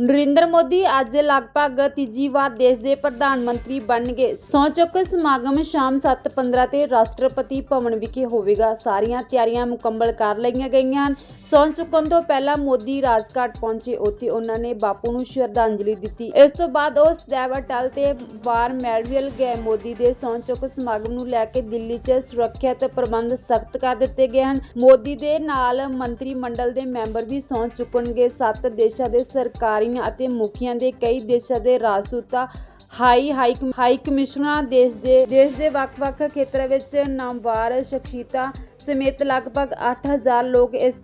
ਨਰਿੰਦਰ ਮੋਦੀ ਅੱਜ ਲਗਭਗ ਤੀਜੀ ਵਾਰ ਦੇਸ਼ ਦੇ ਪ੍ਰਧਾਨ ਮੰਤਰੀ ਬਣਨਗੇ। ਸਹੁੰ ਚੁੱਕ ਸਮਾਗਮ ਸ਼ਾਮ 7:15 ਤੇ ਰਾਸ਼ਟਰਪਤੀ ਭਵਨ ਵਿਖੇ ਹੋਵੇਗਾ। ਸਾਰੀਆਂ ਤਿਆਰੀਆਂ ਮੁਕੰਮਲ ਕਰ ਲਈਆਂ ਗਈਆਂ ਹਨ। ਸਹੁੰ ਚੁੱਕਣ ਤੋਂ ਪਹਿਲਾਂ ਮੋਦੀ ਰਾਜਘਾਟ ਪਹੁੰਚੇ। ਉੱਥੇ ਉਹਨਾਂ ਨੇ ਬਾਪੂ ਨੂੰ ਸ਼ਰਧਾਂਜਲੀ ਦਿੱਤੀ। ਇਸ ਤੋਂ ਬਾਅਦ ਉਹ ਸਦੈਵ ਅਟਲ ਤੇ ਵਾਰ ਮੈਮੋਰੀਅਲ ਗਏ। ਮੋਦੀ ਦੇ ਸਹੁੰ ਚੁੱਕ ਸਮਾਗਮ ਨੂੰ ਲੈ ਕੇ ਦਿੱਲੀ 'ਚ ਸੁਰੱਖਿਅਤ ਪ੍ਰਬੰਧ ਸਖਤ ਕਰ ਦਿੱਤੇ ਗਏ ਹਨ। ਮੋਦੀ ਦੇ ਨਾਲ ਮੰਤਰੀ ਮੰਡਲ ਦੇ ਮੈਂਬਰ ਵੀ ਸਹੁੰ ਚੁੱਕਣਗੇ। ਸੱਤ ਦੇਸ਼ਾਂ ਦੇ ਸਰਕਾਰੀ ਸਰਕਾਰੀਆਂ ਅਤੇ ਮੁਖੀਆਂ ਦੇ ਕਈ ਦੇਸ਼ਾਂ ਦੇ ਰਾਜਦੂਤਾਂ ਹਾਈ ਹਾਈ ਹਾਈ ਕਮਿਸ਼ਨਰਾਂ ਦੇਸ਼ ਦੇ ਦੇਸ਼ ਦੇ ਵੱਖ-ਵੱਖ ਖੇਤਰਾਂ ਵਿੱਚ ਨਾਮਵਾਰ ਸ਼ਖਸੀਅਤਾਂ ਸਮੇਤ ਲਗਭਗ 8000 ਲੋਕ ਇਸ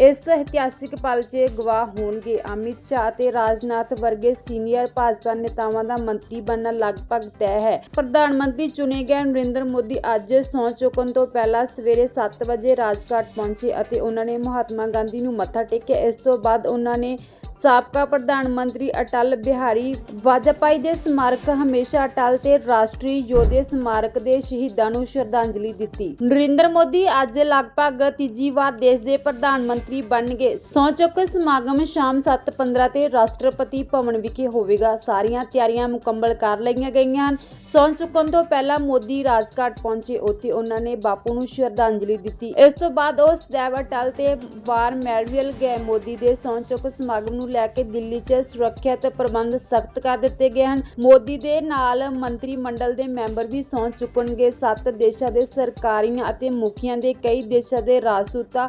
ਇਸ ਇਤਿਹਾਸਿਕ ਪਲ 'ਚ ਗਵਾਹ ਹੋਣਗੇ। ਅਮਿਤ ਸ਼ਾਹ ਤੇ ਰਾਜਨਾਥ ਵਰਗੇ ਸੀਨੀਅਰ ਭਾਜਪਾ ਨੇਤਾਵਾਂ ਦਾ ਮੰਤਰੀ ਬਣਨਾ ਲਗਭਗ ਤੈਅ ਹੈ। ਪ੍ਰਧਾਨ ਮੰਤਰੀ ਚੁਣੇ ਗਏ ਨਰਿੰਦਰ ਮੋਦੀ ਅੱਜ ਸਹੁੰ ਚੁੱਕਣ ਤੋਂ ਪਹਿਲਾਂ ਸਵੇਰੇ 7 ਵਜੇ ਰਾਜਘਾਟ ਪਹੁੰਚੇ ਅਤੇ ਉਹਨਾਂ ਨੇ ਮਹਾਤਮਾ ਗਾਂਧੀ ਨੂੰ ਮੱਥਾ ਟੇਕਿਆ। ਇਸ ਤੋਂ ਬਾਅਦ ਉਹਨਾਂ ਨੇ ਸਾਬਕਾ ਪ੍ਰਧਾਨ ਮੰਤਰੀ ਅਟਲ ਬਿਹਾਰੀ ਵਾਜਪਾਈ ਦੇ ਸਮਾਰਕ ਹਮੇਸ਼ਾ ਅਟਲ ਤੇ ਰਾਸ਼ਟਰੀ ਯੋਧੇ ਸਮਾਰਕ ਦੇ ਸ਼ਹੀਦਾਂ ਨੂੰ ਸ਼ਰਧਾਂਜਲੀ ਦਿੱਤੀ। ਨਰਿੰਦਰ ਮੋਦੀ ਅੱਜ ਲਗਭਗ ਤੀਜੀ ਵਾਰ ਦੇਸ਼ ਦੇ ਪ੍ਰਧਾਨ ਮੰਤਰੀ ਬਣਨਗੇ। ਸਹੁੰ ਚੁੱਕ ਸਮਾਗਮ ਸ਼ਾਮ 7:15 ਤੇ ਰਾਸ਼ਟਰਪਤੀ ਭਵਨ ਵਿਖੇ ਹੋਵੇਗਾ। ਸਾਰੀਆਂ ਤਿਆਰੀਆਂ ਮੁਕੰਮਲ ਕਰ ਲਈਆਂ ਗਈਆਂ ਹਨ। ਸਹੁੰ ਚੁੱਕਣ ਤੋਂ ਪਹਿਲਾਂ ਮੋਦੀ ਰਾਜਘਾਟ ਪਹੁੰਚੇ। ਉੱਥੇ ਉਹਨਾਂ ਨੇ ਬਾਪੂ ਨੂੰ ਸ਼ਰਧਾਂਜਲੀ ਦਿੱਤੀ। ਇਸ ਤੋਂ ਬਾਅਦ ਉਹ ਸਦੈਵ ਅਟਲ ਤੇ ਵਾਰ ਮੈਮੋਰੀਅਲ ਗਏ। ਮੋਦੀ ਦੇ ਸਹੁੰ ਚੁੱਕ ਸਮਾਗਮ ਨੂੰ ਲੈ ਕੇ ਦਿੱਲੀ 'ਚ ਸੁਰੱਖਿਅਤ ਪ੍ਰਬੰਧ ਸਖਤ ਕਰ ਦਿੱਤੇ ਗਏ ਹਨ। ਮੋਦੀ ਦੇ ਨਾਲ ਮੰਤਰੀ ਮੰਡਲ ਦੇ ਮੈਂਬਰ ਵੀ ਸਹੁੰ ਚੁੱਕਣਗੇ। ਸੱਤ ਦੇਸ਼ਾਂ ਦੇ ਸਰਕਾਰੀਆਂ ਅਤੇ ਮੁਖੀਆਂ ਦੇ ਕਈ ਦੇਸ਼ਾਂ ਦੇ ਰਾਜਦੂਤਾਂ,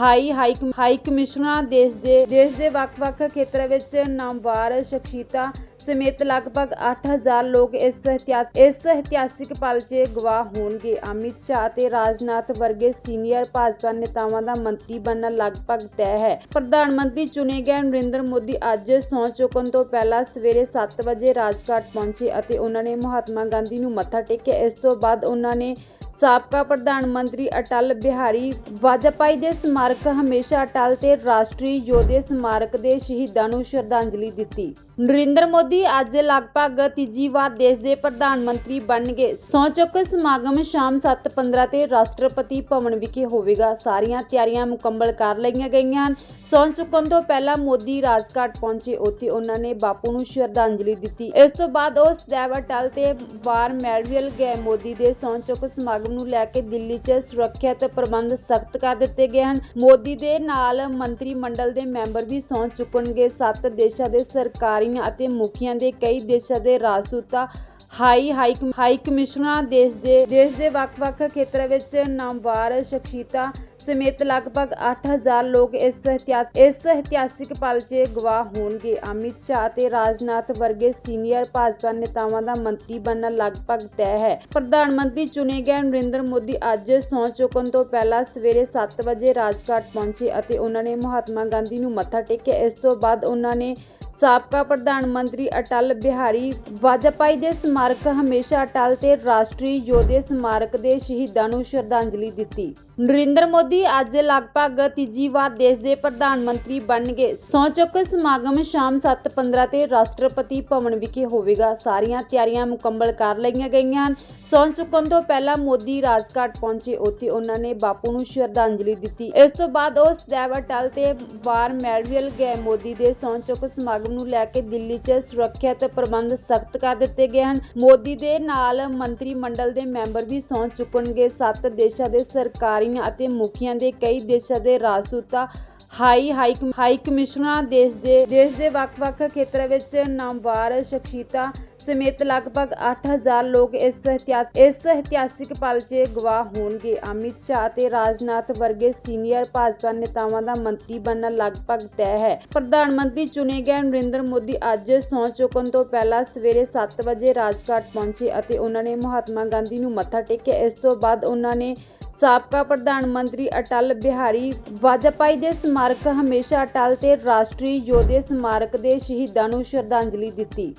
ਹਾਈ ਹਾਈ ਹਾਈ ਕਮਿਸ਼ਨਰਾਂ, ਦੇਸ਼ ਦੇ ਦੇਸ਼ ਦੇ ਵੱਖ-ਵੱਖ ਖੇਤਰਾਂ ਵਿੱਚ ਨਾਮਵਾਰ ਸ਼ਖਸੀਅਤਾਂ ਸਮੇਤ ਲਗਭਗ 8000 ਲੋਕ ਇਸ ਇਸ ਇਤਿਹਾਸਿਕ ਪਲ 'ਚ ਗਵਾਹ ਹੋਣਗੇ। ਅਮਿਤ ਸ਼ਾਹ ਤੇ ਰਾਜਨਾਥ ਵਰਗੇ ਸੀਨੀਅਰ ਭਾਜਪਾ ਨੇਤਾਵਾਂ ਦਾ ਮੰਤਰੀ ਬਣਨਾ ਲਗਭਗ ਤੈਅ ਹੈ। ਪ੍ਰਧਾਨ ਮੰਤਰੀ ਚੁਣੇ ਗਏ ਨਰਿੰਦਰ ਮੋਦੀ ਅੱਜ ਸਹੁੰ ਚੁੱਕਣ ਤੋਂ ਪਹਿਲਾਂ ਸਵੇਰੇ 7 ਵਜੇ ਰਾਜਘਾਟ ਪਹੁੰਚੇ ਅਤੇ ਉਹਨਾਂ ਨੇ ਮਹਾਤਮਾ ਗਾਂਧੀ ਨੂੰ ਮੱਥਾ ਟੇਕਿਆ। ਇਸ ਤੋਂ ਬਾਅਦ ਉਹਨਾਂ ਨੇ ਸਾਬਕਾ ਪ੍ਰਧਾਨ ਮੰਤਰੀ ਅਟਲ ਬਿਹਾਰੀ ਵਾਜਪਾਈ ਦੇ ਸਮਾਰਕ ਹਮੇਸ਼ਾ ਅਟਲ ਤੇ ਰਾਸ਼ਟਰੀ ਯੋਧੇ ਸਮਾਰਕ ਦੇ ਸ਼ਹੀਦਾਂ ਨੂੰ ਸ਼ਰਧਾਂਜਲੀ ਦਿੱਤੀ। ਨਰਿੰਦਰ ਮੋਦੀ ਅੱਜ ਲਗਭਗ ਤੀਜੀ ਵਾਰ ਦੇਸ਼ ਦੇ ਪ੍ਰਧਾਨ ਮੰਤਰੀ ਬਣਨਗੇ। ਸਹੁੰ ਚੁੱਕ ਸਮਾਗਮ ਸ਼ਾਮ 7:15 ਤੇ ਰਾਸ਼ਟਰਪਤੀ ਭਵਨ ਵਿਖੇ ਹੋਵੇਗਾ। ਸਾਰੀਆਂ ਤਿਆਰੀਆਂ ਮੁਕੰਮਲ ਕਰ ਲਈਆਂ ਗਈਆਂ ਹਨ। ਸਹੁੰ ਚੁੱਕਣ ਤੋਂ ਪਹਿਲਾਂ ਮੋਦੀ ਰਾਜਘਾਟ ਪਹੁੰਚੇ। ਉੱਥੇ ਉਹਨਾਂ ਨੇ ਬਾਪੂ ਨੂੰ ਸ਼ਰਧਾਂਜਲੀ ਦਿੱਤੀ। ਇਸ ਤੋਂ ਬਾਅਦ ਉਹ ਸਦੈਵ ਅਟਲ ਤੇ ਵਾਰ ਮੈਮੋਰੀਅਲ ਗਏ। ਮੋਦੀ ਦੇ ਸਹੁੰ ਚੁੱਕ ਸਮਾਗਮ ਨੂੰ ਲੈ ਕੇ ਦਿੱਲੀ 'ਚ ਸੁਰੱਖਿਅਤ ਪ੍ਰਬੰਧ ਸਖਤ ਕਰ ਦਿੱਤੇ ਗਏ ਹਨ। ਮੋਦੀ ਦੇ ਨਾਲ ਮੰਤਰੀ ਮੰਡਲ ਦੇ ਮੈਂਬਰ ਵੀ ਸਹੁੰ ਚੁੱਕਣਗੇ। ਸੱਤ ਦੇਸ਼ਾਂ ਦੇ ਸਰਕਾਰੀ ਸਰਕਾਰੀਆਂ ਅਤੇ ਮੁਖੀਆਂ ਦੇ ਕਈ ਦੇਸ਼ਾਂ ਦੇ ਰਾਜਦੂਤਾਂ ਹਾਈ ਹਾਈ ਹਾਈ ਕਮਿਸ਼ਨਰਾਂ ਦੇਸ਼ ਦੇ ਦੇਸ਼ ਦੇ ਵੱਖ-ਵੱਖ ਖੇਤਰਾਂ ਵਿੱਚ ਨਾਮਵਾਰ ਸ਼ਖਸੀਅਤਾਂ ਸਮੇਤ ਲਗਭਗ 8000 ਲੋਕ ਇਸ ਇਸ ਇਤਿਹਾਸਿਕ ਪਲ 'ਚ ਗਵਾਹ ਹੋਣਗੇ। ਅਮਿਤ ਸ਼ਾਹ ਤੇ ਰਾਜਨਾਥ ਵਰਗੇ ਸੀਨੀਅਰ ਭਾਜਪਾ ਨੇਤਾਵਾਂ ਦਾ ਮੰਤਰੀ ਬਣਨਾ ਲਗਭਗ ਤੈਅ ਹੈ। ਪ੍ਰਧਾਨ ਮੰਤਰੀ ਚੁਣੇ ਗਏ ਨਰਿੰਦਰ ਮੋਦੀ ਅੱਜ ਸਹੁੰ ਚੁੱਕਣ ਤੋਂ ਪਹਿਲਾਂ ਸਵੇਰੇ 7 ਵਜੇ ਰਾਜਘਾਟ ਪਹੁੰਚੇ ਅਤੇ ਉਹਨਾਂ ਨੇ ਮਹਾਤਮਾ ਗਾਂਧੀ ਨੂੰ ਮੱਥਾ ਟੇਕਿਆ। ਇਸ ਤੋਂ ਬਾਅਦ ਉਹਨਾਂ ਨੇ ਸਾਬਕਾ ਪ੍ਰਧਾਨ ਮੰਤਰੀ ਅਟਲ ਬਿਹਾਰੀ ਵਾਜਪਾਈ ਦੇ ਸਮਾਰਕ ਹਮੇਸ਼ਾ ਅਟਲ ਤੇ ਰਾਸ਼ਟਰੀ ਯੋਧੇ ਸਮਾਰਕ ਦੇ ਸ਼ਹੀਦਾਂ ਨੂੰ ਸ਼ਰਧਾਂਜਲੀ ਦਿੱਤੀ। ਨਰਿੰਦਰ ਮੋਦੀ ਅੱਜ ਲਗਭਗ ਤੀਜੀ ਵਾਰ ਦੇਸ਼ ਦੇ ਪ੍ਰਧਾਨ ਮੰਤਰੀ ਬਣਨਗੇ। ਸਹੁੰ ਚੁੱਕ ਸਮਾਗਮ ਸ਼ਾਮ 7:15 ਤੇ ਰਾਸ਼ਟਰਪਤੀ ਭਵਨ ਵਿਖੇ ਹੋਵੇਗਾ। ਸਾਰੀਆਂ ਤਿਆਰੀਆਂ ਮੁਕੰਮਲ ਕਰ ਲਈਆਂ ਗਈਆਂ ਹਨ। ਸਹੁੰ ਚੁੱਕਣ ਤੋਂ ਪਹਿਲਾਂ ਮੋਦੀ ਰਾਜਘਾਟ ਪਹੁੰਚੇ। ਉੱਥੇ ਉਹਨਾਂ ਨੇ ਬਾਪੂ ਨੂੰ ਸ਼ਰਧਾਂਜਲੀ ਦਿੱਤੀ। ਇਸ ਤੋਂ ਬਾਅਦ ਉਹ ਸਦੈਵ ਅਟਲ ਤੇ ਵਾਰ ਮੈਮੋਰੀਅਲ ਗਏ। ਮੋਦੀ ਦੇ ਸਹੁੰ ਚੁੱਕ ਸਮਾਗਮ ਨੂੰ ਲੈ ਕੇ ਦਿੱਲੀ 'ਚ ਸੁਰੱਖਿਅਤ ਪ੍ਰਬੰਧ ਸਖਤ ਕਰ ਦਿੱਤੇ ਗਏ ਹਨ। ਮੋਦੀ ਦੇ ਨਾਲ ਮੰਤਰੀ ਮੰਡਲ ਦੇ ਮੈਂਬਰ ਵੀ ਸਹੁੰ ਚੁੱਕਣਗੇ। ਸੱਤ ਦੇਸ਼ਾਂ ਦੇ ਸਰਕਾਰੀ ਸਰਕਾਰੀਆਂ ਅਤੇ ਮੁਖੀਆਂ ਦੇ ਕਈ ਦੇਸ਼ਾਂ ਦੇ ਰਾਜਦੂਤਾਂ ਹਾਈ ਹਾਈ ਹਾਈ ਕਮਿਸ਼ਨਰਾਂ ਦੇਸ਼ ਦੇ ਦੇਸ਼ ਦੇ ਵੱਖ-ਵੱਖ ਖੇਤਰਾਂ ਵਿੱਚ ਨਾਮਵਾਰ ਸ਼ਖਸੀਅਤਾਂ ਸਮੇਤ ਲਗਭਗ 8000 ਲੋਕ ਇਸ ਇਸ ਇਤਿਹਾਸਿਕ ਪਲ 'ਚ ਗਵਾਹ ਹੋਣਗੇ। ਅਮਿਤ ਸ਼ਾਹ ਤੇ ਰਾਜਨਾਥ ਵਰਗੇ ਸੀਨੀਅਰ ਭਾਜਪਾ ਨੇਤਾਵਾਂ ਦਾ ਮੰਤਰੀ ਬਣਨਾ ਲਗਭਗ ਤੈਅ ਹੈ। ਪ੍ਰਧਾਨ ਮੰਤਰੀ ਚੁਣੇ ਗਏ ਨਰਿੰਦਰ ਮੋਦੀ ਅੱਜ ਸਹੁੰ ਚੁੱਕਣ ਤੋਂ ਪਹਿਲਾਂ ਸਵੇਰੇ 7 ਵਜੇ ਰਾਜਘਾਟ ਪਹੁੰਚੇ ਅਤੇ ਉਹਨਾਂ ਨੇ ਮਹਾਤਮਾ ਗਾਂਧੀ ਨੂੰ ਮੱਥਾ ਟੇਕਿਆ। ਇਸ ਤੋਂ ਬਾਅਦ ਉਹਨਾਂ ਨੇ ਸਾਬਕਾ ਪ੍ਰਧਾਨ ਮੰਤਰੀ ਅਟਲ ਬਿਹਾਰੀ ਵਾਜਪਾਈ ਦੇ ਸਮਾਰਕ ਹਮੇਸ਼ਾ ਅਟਲ ਤੇ ਰਾਸ਼ਟਰੀ ਯੋਧੇ ਸਮਾਰਕ ਦੇ ਸ਼ਹੀਦਾਂ ਨੂੰ ਸ਼ਰਧਾਂਜਲੀ ਦਿੱਤੀ।